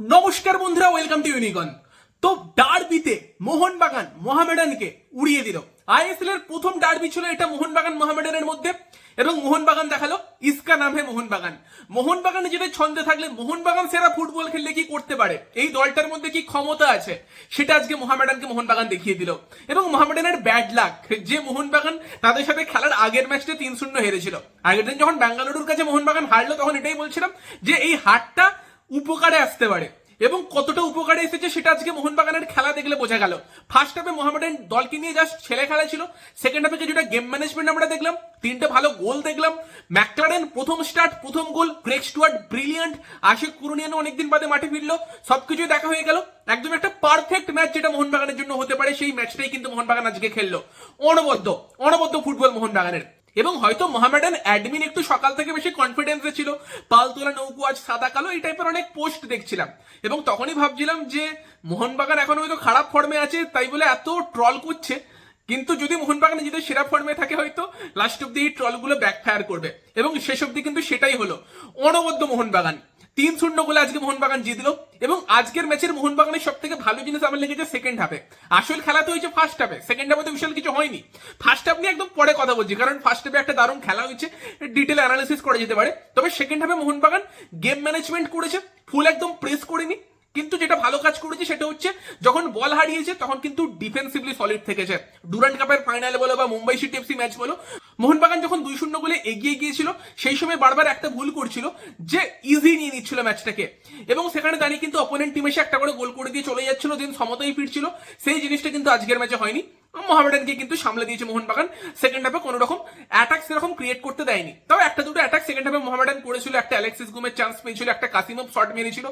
নমস্কার বন্ধুরা welcome to ইউনিকন তো ডার্বিতে মোহনবাগান মোহামেডানকে উড়িয়ে দিল। আইএসএল এর প্রথম ডার্বি ছিল এটা মোহনবাগান মোহামেডানের মধ্যে এবং মোহনবাগান দেখাল ইস্কা নামে মোহনবাগান। মোহনবাগানে যেটা ছন্দে থাকলে মোহনবাগান সেরা ফুটবল খেললে কি করতে পারে? এই দলটার মধ্যে কি ক্ষমতা আছে? সেটা আজকে মোহামেডানকে মোহনবাগান দেখিয়ে দিল। এবং মোহামেডানের ব্যাড লাক যে মোহনবাগান তাদের সাথে খেলার আগের ম্যাচটা তিন শূন্য হেরেছিল। আগের দিন যখন বেঙ্গালুরুর কাছে মোহনবাগান হারলো, তখন এটাই বলছিলাম যে এই হারটা উপকারে আসতে পারে। এবং কতটা উপকারে এসেছে সেটা আজকে মোহনবাগানের খেলা দেখলে বোঝা গেল। ফার্স্ট হাফে মোহামেডান দলকে নিয়ে জাস্ট ছেলে খেলা ছিল। সেকেন্ড হাফে কিছুটা গেম ম্যানেজমেন্ট আমরা দেখলাম। তিনটে ভালো গোল দেখলাম। ম্যাকলারেন প্রথম স্টার্ট প্রথম goal. Greg Stewart brilliant Ashique কুরুনিয়ানো অনেকদিন বাদে মাঠে ফিরলো। সবকিছুই দেখা হয়ে গেল। একদম একটা পারফেক্ট ম্যাচ যেটা মোহনবাগানের জন্য হতে পারে। সেই ম্যাচটাই কিন্তু মোহনবাগান আজকে খেললো। অনবদ্য অনবদ্য ফুটবল মোহনবাগানের। এবং হয়তো মোহামেডান অ্যাডমিন একটু সকাল থেকে বেশি কনফিডেন্সে ছিল। পালতোলা নৌকো আজ সাদা কালো, এই টাইপের অনেক পোস্ট দেখছিলাম। এবং তখনই ভাবছিলাম যে মোহনবাগান এখন হয়তো খারাপ ফর্মে আছে, তাই বলে এত ট্রল করছে। কিন্তু যদি মোহনবাগান যদি সেরা ফর্মে থাকে হয়তো লাস্ট অব্দি এই ট্রলগুলো ব্যাকফায়ার করবে। এবং শেষ অব্দি কিন্তু সেটাই হলো, অনবদ্য মোহনবাগান। তিন শূন্য গোলে আজকে মোহনবাগান জিতলো, এবং আজকের ম্যাচের মোহনবাগানের সব থেকে ভালো জিনিস আমার লেগেছে সেকেন্ড হাফে আসল খেলা তো হয়েছে ফার্স্ট হাফে সেকেন্ড হাফে তো বিশাল কিছু হয়নি। ফার্স্ট হাফ নিয়ে একদম পরে কথা বলছি, কারণ ফার্স্ট হাফে একটা দারুণ খেলা হয়েছে ডিটেল অ্যানালিসিস করা যেতে পারে। তবে সেকেন্ড হাফে মোহনবাগান গেম ম্যানেজমেন্ট করেছে ফুল একদম প্রেস করেনি। কিন্তু যেটা ভালো কাজ করেছে সেটা হচ্ছে, যখন বল হারিয়েছে তখন কিন্তু ডিফেন্সিভলি সলিড থেকেছে। ডুরান্ট কাপের ফাইনালে বলো বা মুম্বাই সিটি এফসি ম্যাচ বলো, মোহনবাগান যখন দুই শূন্য গোলে এগিয়ে গিয়েছিল, সেই সময় বারবার একটা ভুল করছিল যে ইজি নিয়ে নিচ্ছিল ম্যাচটাকে এবং সেখানে দাঁড়িয়ে কিন্তু অপোনেন্ট টিম এসে একটা করে গোল করে দিয়ে চলে যাচ্ছিল দিন সমতাই ফিরছিল, সেই জিনিসটা কিন্তু আজকের ম্যাচে হয়নি। মোহামেডানকে কিন্তু সামলে দিয়েছে মোহনবাগান। সেকেন্ড হাফে কোনো রকম অ্যাটাক সেরকম ক্রিয়েট করতে দেয়নি। তবে একটা দুটো অ্যাটাক সেকেন্ড হাফে মোহামেডান করেছিল। একটা অ্যালেক্সিস গুমের চান্স পেয়েছিল, একটা কাসিমভ শট মেরেছিল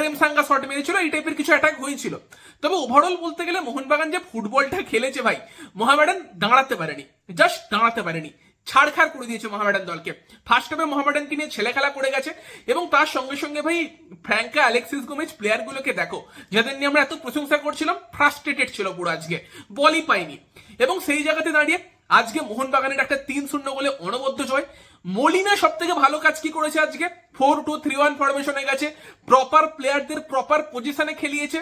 রেমসাঙ্গা শট মেরেছিল, এই টাইপের কিছু অ্যাটাক হয়েছিল। তবে ওভারঅল বলতে গেলে মোহনবাগান যে ফুটবলটা খেলেছে ভাই, মোহামেডান দাঁড়াতে পারেনি জাস্ট দাঁড়াতে পারেনি। ছাড়খাড় করে দিয়েছে মোহামেডান দলকে। ফার্স্ট হাফে মোহামেডানকে নিয়ে ছেলে খেলা করে গেছে এবং তার সঙ্গে সঙ্গে ভাই ফ্র্যাঙ্কা অ্যালেক্সিস গোমেজ প্লেয়ারগুলোকে দেখো, যাদের নিয়ে আমরা এত প্রশংসা করছিলাম ফ্রাস্ট্রেটেড ছিল পুরো আজকে, বলই পাইনি। এবং সেই জায়গাতে দাঁড়িয়ে আজকে মোহনবাগানের একটা তিন শূন্য বলে অনবদ্য জয়। মলিনা সব থেকে ভালো কাজ কি করেছে আজকে? ফোর টু থ্রি ওয়ান ফরমেশনে গেছে প্রপার প্লেয়ারদের প্রপার পজিশনে খেলিয়েছে।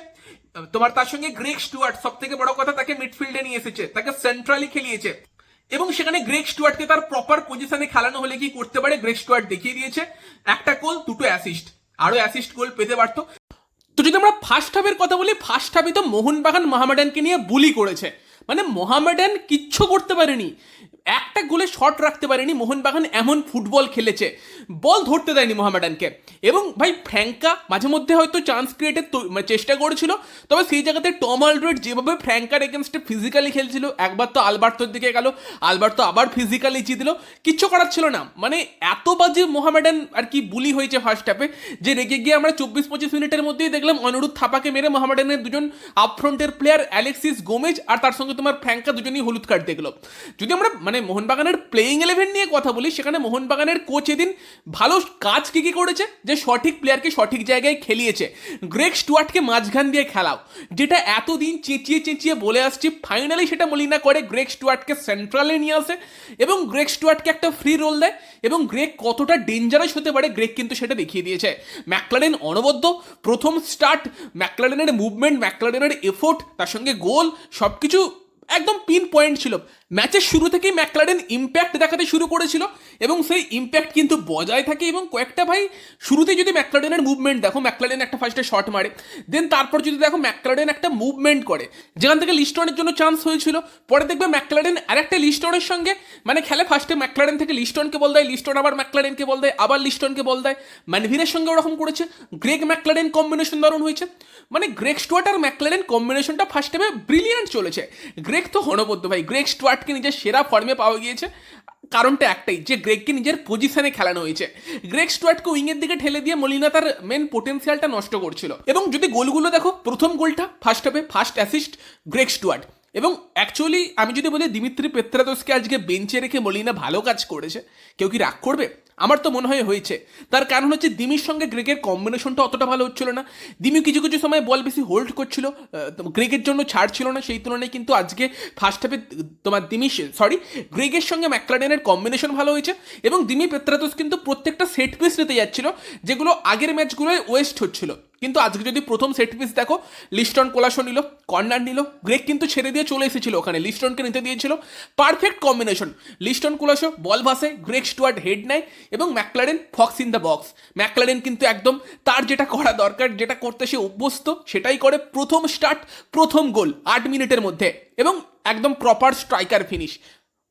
তোমার তার সঙ্গে গ্রেক স্টুয়ার্ট সব থেকে বড় কথা, তাকে মিডফিল্ডে নিয়ে এসেছে, তাকে সেন্ট্রালি খেলিয়েছে। এবং সেখানে গ্রেক স্টুয়ার্টকে তার প্রপার পজিশনে খেলানো হলে কি করতে পারে? গ্রেক স্টুয়ার্ট দেখিয়ে দিয়েছে। একটা গোল দুটো অ্যাসিস্ট আরও অ্যাসিস্ট গোল পেতে পারতো। তো যদি আমরা ফার্স্ট হাফের কথা বলি ফার্স্ট হাফে তো মোহনবাগান মহামেডানকে নিয়ে বুলি করেছে। মানে মোহামেডান কিচ্ছু করতে পারেনি। একটা গোলে শট রাখতে পারেনি, মোহনবাগান এমন ফুটবল খেলেছে। বল ধরতে দেয়নি মোহামেডানকে। এবং ভাই ফ্র্যাঙ্কা মাঝে মধ্যে হয়তো চান্স ক্রিয়েটের চেষ্টা করেছিল, তবে সেই জায়গাতে টম আলড্রেড যেভাবে ফ্র্যাঙ্কার এগেনস্টে ফিজিক্যালি খেলছিল, একবার তো আলবার্তোর দিকে গেল, আলবার্তো আবার ফিজিক্যালি জিতলো, কিচ্ছু করার ছিল না। মানে এত বাজে মোহামেডান আর কি বুলি হয়েছে ফার্স্ট হাফে যে রেগে গিয়ে আমরা চব্বিশ পঁচিশ মিনিটের মধ্যেই দেখলাম অনুরোধ থাপাকে মেরে মোহামেডানের দুজন আপফ্রন্টের প্লেয়ার অ্যালেক্সিস গোমেজ আর তার সঙ্গে তোমার ফ্র্যাঙ্কা দুজনেই হলুদ কার্ড দেখল যদি আমরা মানে মোহনবাগানের প্লেয়িং ইলেভেন নিয়ে কথা বলি, সেখানে মোহনবাগানের কোচ এদিন ভালো কাজ কী কী করেছে? যে সঠিক প্লেয়ারকে সঠিক জায়গায় খেলিয়েছে। গ্রেক স্টুয়ার্টকে মাঝখান দিয়ে খেলাও। যেটা এতদিন চেঁচিয়ে চেঁচিয়ে বলে আসছি ফাইনালি সেটা মলিনা করে গ্রেক স্টুয়ার্টকে সেন্ট্রালে নিয়ে আসে এবং গ্রেক স্টুয়ার্টকে একটা ফ্রি রোল দেয় এবং গ্রেক কতটা ডেঞ্জারাস হতে পারে গ্রেক কিন্তু সেটা দেখিয়ে দিয়েছে। ম্যাকলারেন অনবদ্য, প্রথম স্টার্ট ম্যাকলারেনের মুভমেন্ট ম্যাকলারেনের এফোর্ট তার সঙ্গে গোল সব কিছু একদম পিন পয়েন্ট ছিল। ম্যাচের শুরু থেকেই ম্যাকলারেন ইম্প্যাক্ট দেখাতে শুরু করেছিল এবং সেই ইম্প্যাক্ট কিন্তু বজায় থাকে এবং কয়েকটা ভাই শুরুতে যদি ম্যাকলারেনের মুভমেন্ট দেখো ম্যাকলারেন একটা ফার্স্টে শট মারে দেন তারপর যদি দেখো ম্যাকলারেন একটা মুভমেন্ট করে, যেখান থেকে লিস্টনের জন্য চান্স হয়েছিল, পরে দেখবে ম্যাকলারেন আরেকটা লিস্টনের সঙ্গে মানে খেলে ফার্স্টে ম্যাকলারেন থেকে লিস্টনকে বল দেয় লিস্টন আবার ম্যাকলারেনকে বল দেয়, আবার লিস্টনকে বল দেয় ম্যানভিনের সঙ্গে ওরকম করেছে গ্রেগ ম্যাকলারেন কম্বিনেশন দারুণ হয়েছে মানে গ্রেক স্টুয়ার্ট আর ম্যাকলারেন কম্বিনেশনটা ফার্স্ট টাইমে ব্রিলিয়ান্ট চলেছে গ্রেক তো হনবদ্য ভাই গ্রেক স্টুয়ার্টকে নিজের সেরা ফর্মে পাওয়া গিয়েছে। কারণটা একটাই, যে গ্রেগকে নিজের পজিশনে খেলানো হয়েছে। গ্রেক স্টুয়ার্টকে উইংয়ের দিকে ঠেলে দিয়ে মলিনা তার মেন পোটেন্সিয়ালটা নষ্ট করছিল। এবং যদি গোলগুলো দেখো, প্রথম গোলটা ফার্স্ট হাফে ফার্স্ট অ্যাসিস্ট গ্রেগ স্টুয়ার্ট এবং অ্যাকচুয়ালি আমি যদি বলি দিমিত্রি পেত্রাদোসকে আজকে বেঞ্চে রেখে মলিনা ভালো কাজ করেছে। কেউ কি রাগ করবে? আমার তো মনে হয় হয়েছে। তার কারণ হচ্ছে দিমির সঙ্গে গ্রেগের কম্বিনেশনটা অতটা ভালো হচ্ছিল না। দিমি কিছু কিছু সময় বল বেশি হোল্ড করছিল গ্রেগের জন্য ছাড় ছিল না, সেই তুলনায় কিন্তু আজকে ফার্স্ট হাফে তোমার দিমি সরি গ্রেগের সঙ্গে ম্যাকলাডেনের কম্বিনেশন ভালো হয়েছে এবং দিমি পেত্রাতোস কিন্তু প্রত্যেকটা সেট পিস নিতে যাচ্ছিল, যেগুলো আগের ম্যাচগুলোয় ওয়েস্ট হচ্ছিল। কিন্তু আজকে যদি প্রথম সেট পিস দেখো লিস্টন কোলাসো নিল কর্নার নিল গ্রেক কিন্তু ছেড়ে দিয়ে চলে এসেছিল ওখানে লিস্টনকে নিতে দিয়েছিল। Perfect combination Liston Colaco ball ভাসে গ্রেক স্টুয়ার্ট হেড নেয় এবং McLaren fox in the box McLaren কিন্তু একদম তার যেটা করা দরকার, যেটা করতে সে অভ্যস্ত, সেটাই করে প্রথম স্টার্ট প্রথম গোল আট মিনিটের মধ্যে এবং একদম proper striker finish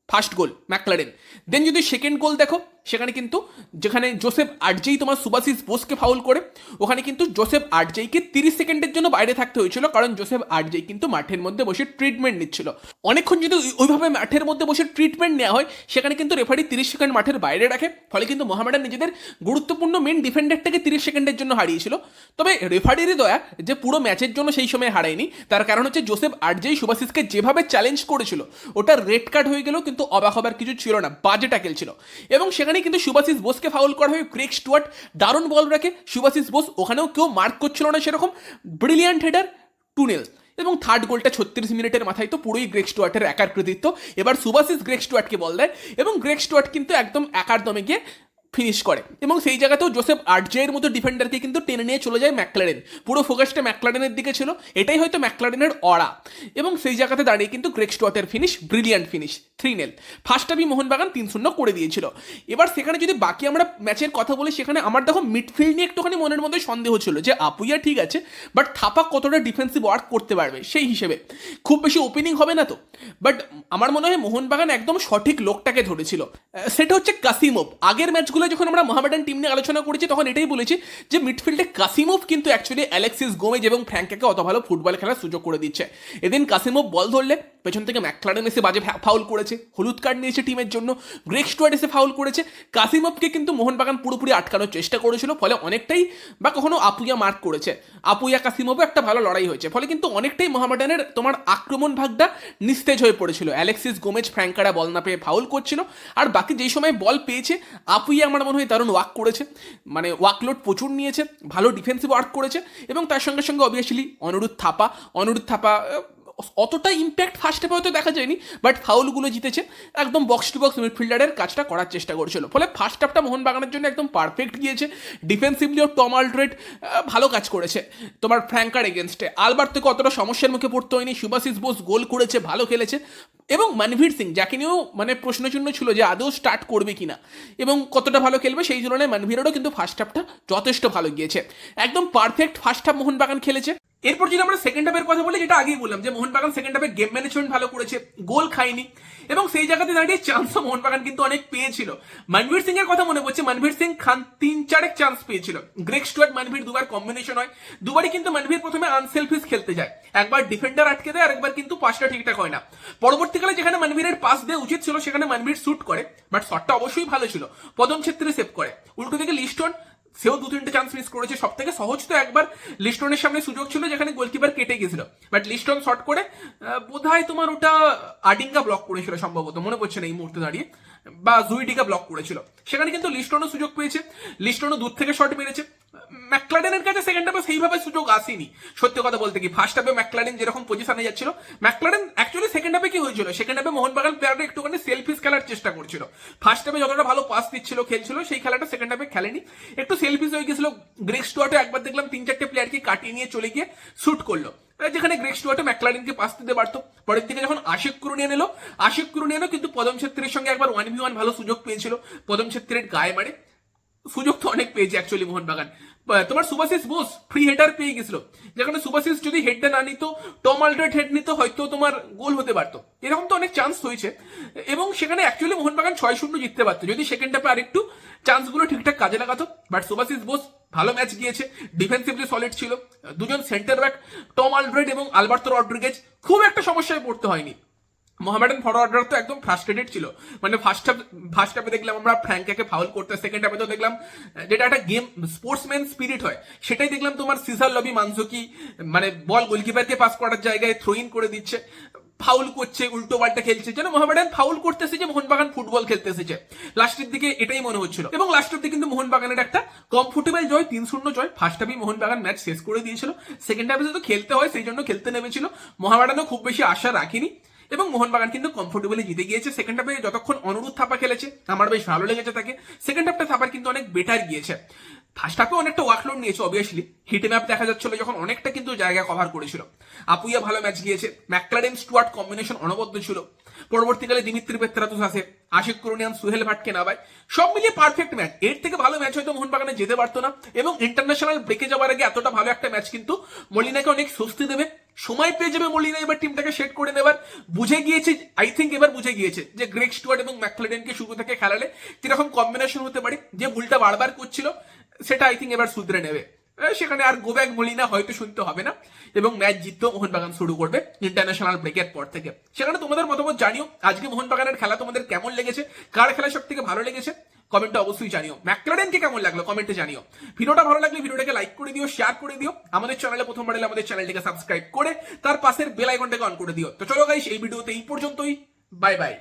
first goal McLaren then যদি সেকেন্ড গোল দেখো সেখানে কিন্তু যেখানে জোসেফ আটজেই তোমার সুবাসিস বোসকে ফাউল করে, ওখানে কিন্তু জোসেফ আটজেইকে তিরিশ সেকেন্ডের জন্য বাইরে থাকতে হয়েছিল, কারণ জোসেফ আটজেই কিন্তু মাঠের মধ্যে বসে ট্রিটমেন্ট নিচ্ছিল। অনেকক্ষণ যদি ওইভাবে মাঠের মধ্যে বসে ট্রিটমেন্ট নেওয়া হয়, সেখানে কিন্তু রেফারি তিরিশ সেকেন্ড মাঠের বাইরে রাখে, ফলে কিন্তু মোহামেডান নিজেদের গুরুত্বপূর্ণ মেন ডিফেন্ডারটাকে তিরিশ সেকেন্ডের জন্য হারিয়েছিল। তবে রেফারিরই দয়া যে পুরো ম্যাচের জন্য সেই সময় হারায়নি, তার কারণ হচ্ছে জোসেফ আটজেই সুবাসিসকে যেভাবে চ্যালেঞ্জ করেছিল, ওটা রেড কার্ড হয়ে গেলেও কিন্তু অবাক হবার কিছু ছিল না, বাজে ট্যাকেল ছিল। এবং সেখানে কিন্তু শুভাশিস বোসকে ফাউল করা হয়। ক্রেক স্টুয়ার্ট দারুণ বল রাখে। শুভাশিস বোস ওখানেও কেউ মার্ক করছিল না সেরকম। ব্রিলিয়ান্ট হেডার টুনেল এবং থার্ড গোলটা ছত্রিশ মিনিটের মাথায় তো পুরোই গ্রেক স্টুয়ার্টের একার কৃতিত্ব। এবার সুভাশিস গ্রেক স্টুয়ার্টকে বল দেয়। এবং গ্রেক স্টুয়ার্ট কিন্তু একদম একার দমে গিয়ে ফিনিশ করে। এবং সেই জায়গাতেও জোসেফ আর্জের মতো ডিফেন্ডারকে কিন্তু টেনে নিয়ে চলে যায় ম্যাকলারেন পুরো ফোকাসটা ম্যাকলারেনের দিকে ছিল, এটাই হয়তো ম্যাকলারেনের অরা এবং সেই জায়গাতে দাঁড়িয়ে কিন্তু Greg স্টুয়ার্টের finish brilliant finish three nil first হাফই Mohun Bagan তিন শূন্য করে দিয়েছিল। এবার সেখানে যদি বাকি আমরা ম্যাচের কথা বলি, সেখানে আমার দেখো মিডফিল্ড নিয়ে একটুখানি মনের মধ্যে সন্দেহ ছিল যে আপুইয়া ঠিক আছে বাট থাপা কতটা ডিফেন্সিভ ওয়ার্ক করতে পারবে সেই হিসেবে। খুব বেশি ওপেনিং হবে না তো। বাট আমার মনে হয় মোহনবাগান একদম সঠিক লোকটাকে ধরেছিল। সেটা হচ্ছে কাসিমোভ। আগের ম্যাচগুলো যখন আমরা মোহামেডান টিম নিয়ে আলোচনা করেছি, তখন এটাই বলেছি যে মিডফিল্ডে কাসিমোভ কিন্তু অ্যাকচুয়ালি অ্যালেক্সিস গোমেজ এবং ফ্র্যাঙ্কাকে অত ভালো ফুটবল খেলার সুযোগ করে দিচ্ছে। এদিন কাসিমোভ বল ধরলে পেছন থেকে ম্যাকলারেন এসে বাজে ফাউল করেছে, হলুদ কার্ড নিয়েছে টিমের জন্য গ্রেক স্টুয়ার্ড এসে ফাউল করেছে কাসিমোভকে কিন্তু মোহনবাগান পুরোপুরি আটকানোর চেষ্টা করেছিল, ফলে অনেকটাই বা কখনো আপুইয়া মার্ক করেছে। আপুইয়া কাসিমোভও একটা ভালো লড়াই হয়েছে, ফলে কিন্তু অনেকটাই মোহামেডানের তোমার আক্রমণ ভাগটা নিস্তেজ হয়ে পড়েছিল। অ্যালেক্সিস গোমেজ ফ্র্যাঙ্কারা বল না পেয়ে ফাউল করছিল, আর বাকি যেই সময় বল পেয়েছে, আপুইয়া আমার মনে হয় দারুণ ওয়াক করেছে। মানে ওয়াকলোড প্রচুর নিয়েছে, ভালো ডিফেন্সিভ ওয়ার্ক করেছে, এবং তার সঙ্গে সঙ্গে অবভিয়াসলি অনুরোধ থাপা অনুরোধ থাপা অতটা ইম্প্যাক্ট ফার্স্ট হাফে হয়তো দেখা যায়নি বাট ফাউলগুলো জিতেছে, একদম বক্স টু বক্স মিডফিল্ডারের কাজটা করার চেষ্টা করেছিল। ফলে ফার্স্ট হাফটা মোহনবাগানের জন্য একদম পারফেক্ট গিয়েছে ডিফেন্সিভলিও টম আলড্রেড ভালো কাজ করেছে। তোমার ফ্র্যাঙ্কার এগেনস্টে আলবার থেকে অতটা সমস্যার মুখে পড়তে হয়নি সুভাশিস বোস গোল করেছে, ভালো খেলেছে। এবং মনভীর সিং, যাকে নিয়েও মানে প্রশ্নচিহ্ন ছিল যে আদৌ স্টার্ট করবে কিনা, এবং কতটা ভালো খেলবে সেই তুলনায় মনভীরেরও কিন্তু ফার্স্ট হাফটা যথেষ্ট ভালো গিয়েছে। একদম পারফেক্ট ফার্স্ট হাফ মোহনবাগান খেলেছে। এরপর যদি আমরা সেকেন্ড হাফের কথা বলি, যেটা আগেই বললাম যে মোহনবাগান সেকেন্ড হাফে গেম ম্যানেজমেন্ট ভালো করেছে, গোল খায়নি এবং সেই জায়গাতে দাঁড়িয়ে চান্সও মোহনবাগান কিন্তু অনেক পেয়েছিল। মনভীর সিং এর কথা মনে পড়ছে মনভীর সিং খান তিন চারেক চান্স পেয়েছিল। গ্রেক স্টুয়ার্ট মনভীর দুবার কম্বিনেশন হয়, দুবারই কিন্তু মনভীর প্রথমে আনসেলফিস খেলতে যায়। একবার ডিফেন্ডার আটকে দেয় আর একবার কিন্তু পাসটা ঠিকঠাক হয় না। পরবর্তীকালে যেখানে মনভীরের পাস দেওয়া উচিত ছিল, সেখানে মনভীর শুট করে বাট শটটা অবশ্যই ভালো ছিল। পদম ছেত্রী সেভ করে। উল্টো দিকে লিস্টন সেও দু তিনটে চান্স মিস করেছে। সব থেকে সহজ তো একবার লিস্টনের সামনে সুযোগ ছিল যেখানে গোলকিপার কেটে গেছিল। বাট লিস্টন শট করে বোধ তোমার ওটা আডিঙ্গা ব্লক করেছিল সম্ভবত। মনে পড়ছে না এই মুহূর্তে দাঁড়িয়ে। বা জুইডিকা ব্লক করেছিল। সেখানে কিন্তু লিস্টনও সুযোগ পেয়েছে। লিস্টনও দূর থেকে শট মেরেছে। ম্যাকলারেনের কাছে সেকেন্ড হাফে সেইভাবে সুযোগ আসেনি। সত্যি কথা বলতে কি ফার্স্ট হাফে ম্যাকলারেন যেরকম পজিশনে যাচ্ছিল, ম্যাকলারেন অ্যাকচুয়ালি সেকেন্ড হাফে কি হয়েছিল? সেকেন্ড হাফে মোহনবাগান প্লেয়াররা একটুখানি সেলফিস খেলার চেষ্টা করছিল। ফার্স্ট হাফে যতটা ভালো পাস দিচ্ছিল, খেলছিল, সেই খেলাটা সেকেন্ড হাফে খেলেনি। একটু সেলফিস হয়ে গেছিল। গ্রেক স্টুয়ার্টে একবার দেখলাম তিন চারটে প্লেয়ারকে কাটিয়ে নিয়ে চলে গিয়ে শুট করল। যেখানে গ্রেক স্টুয়ার্টে ম্যাকলারিনকে পাস দিতে পারতো। পরের দিকে যখন আশিক কুরুনিয়ান এলো আশিক কুরুনিয়ানও কিন্তু পদম ছেত্রীর সঙ্গে একবার ওয়ান ভি ওয়ান ভালো সুযোগ পেয়েছিল। পদম ছেত্রীর গায়ে মারে। সুযোগ তো অনেক পেয়েছে অ্যাকচুয়ালি মোহনবাগান। তোমার সুভাশিস বোস ফ্রি হেডার পেয়ে গেছিল। যেখানে সুভাশিস যদি হেডটা না নিত টম আলড্রেড হেড নিত, হয়তো তোমার গোল হতে পারতো। এরকম তো অনেক চান্স হয়েছে। এবং সেখানে অ্যাকচুয়ালি মোহনবাগান ছয় শূন্য জিততে পারতো। যদি সেকেন্ড হাফে আরেকটু চান্সগুলো ঠিকঠাক কাজে লাগাতো বাট সুভাশিস বোস ভালো ম্যাচ গিয়েছে। ডিফেন্সিভলি সলিড ছিল। দুজন সেন্টার ব্যাক টম আলড্রেড এবং আলবার্তো রড্রিগেজ খুব একটা সমস্যায় পড়তে হয়নি। মোহামেডান ফরওয়ার্ডার তো একদম ফ্রাস্ট্রেটেড ছিল। মানে ফার্স্ট হাফ ফার্স্ট হাফে দেখলাম আমরা ফ্র্যাঙ্কাকে ফাউল করতে সেকেন্ড হাফে তো দেখলাম, যেটা একটা গেম স্পোর্টসম্যান স্পিরিট হয়, সেটাই দেখলাম তোমার সিজার লবি মানজুকি মানে বল গোলকিপারকে পাস করার জায়গায় থ্রো ইন করে দিচ্ছে ফাউল করছে, উল্টো পাল্টা খেলছে, যেন মোহামেডান ফাউল করতেছে যে মোহনবাগান ফুটবল খেলতে এসেছে লাস্টের দিকে এটাই মনে হচ্ছিল। এবং লাস্টের দিকে কিন্তু মোহনবাগানের একটা কমফোর্টেবল জয়, তিন শূন্য জয় ফার্স্ট হাফে মোহনবাগান ম্যাচ শেষ করে দিয়েছিল। সেকেন্ড হাফে তো খেলতে হয়, সেই জন্য খেলতে নেমেছিল। মোহামেডানও খুব বেশি আশা রাখিনি। এবং মোহনবাগান কিন্তু কমফোর্টেবলি জিতে গিয়েছে। সেকেন্ড হাফে যতক্ষণ অনুরোধ থাপা খেলেছে আমার বেশ ভালো লেগেছে তাকে। সেকেন্ড হাফটা থাপার কিন্তু অনেক বেটার গিয়েছে। ফার্স্ট হাফে অনেকটা ওয়ার্কলোড নিয়েছে অবভিয়াসলি হিট ম্যাপ দেখা যাচ্ছিল যখন অনেকটা কিন্তু জায়গা কভার করেছিল। আপুইয়া ভালো ম্যাচ গিয়েছে। ম্যাকলারেন স্টুয়ার্ট কম্বিনেশন অনবদ্য ছিল। পরবর্তীকালে দিমিত্রি পেত্রাতুস আসে। আশিক করুনিয়ান সুহেল ভাটকে নাবায় সব মিলিয়ে পারফেক্ট ম্যাচ এর থেকে ভালো ম্যাচ হয়তো মোহনবাগানে যেতে পারতো না। এবং ইন্টারন্যাশনাল ব্রেকে যাওয়ার আগে এতটা ভালো একটা ম্যাচ কিন্তু মলিনাকে অনেক স্বস্তি দেবে। সময় পেয়ে যাবে মলিনা, এবার টিমটাকে সেট করে নেবার। বুঝে গিয়েছে আই থিঙ্ক এবার বুঝে গিয়েছে যে গ্রেক স্টুয়ার্ট এবং ম্যাকলেডেনকে শুরু থেকে খেলালে কীরকম কম্বিনেশন হতে পারে, যে ভুলটা বারবার করছিল, সেটা আই থিঙ্ক এবার শুধরে নেবে। সেখানে আর গোব্যাক মলিনা হয়তো শুনতে হবে না, এবং ম্যাচ জিততেও মোহনবাগান শুরু করবে ইন্টারন্যাশনাল ব্রেকের পর থেকে। সেখানে তোমাদের মতামত জানিও, আজকে মোহনবাগানের খেলা তোমাদের কেমন লেগেছে, কার খেলা সব থেকে ভালো লেগেছে? কমেন্টে অবশ্যই জানিও। ম্যাকলারেনকে কেমন লাগল? কমেন্টে জানিও। ভিডিওটা ভালো লাগলে ভিডিওটাকে লাইক করে দিও শেয়ার করে দিও। আমাদের চ্যানেলে প্রথমবার এলে আমাদের চ্যানেলটিকে সাবস্ক্রাইব করে তার পাশের বেল আইকনটাকে অন করে দিও। তো চলো গাইস এই ভিডিওতে এই পর্যন্তই। Bye bye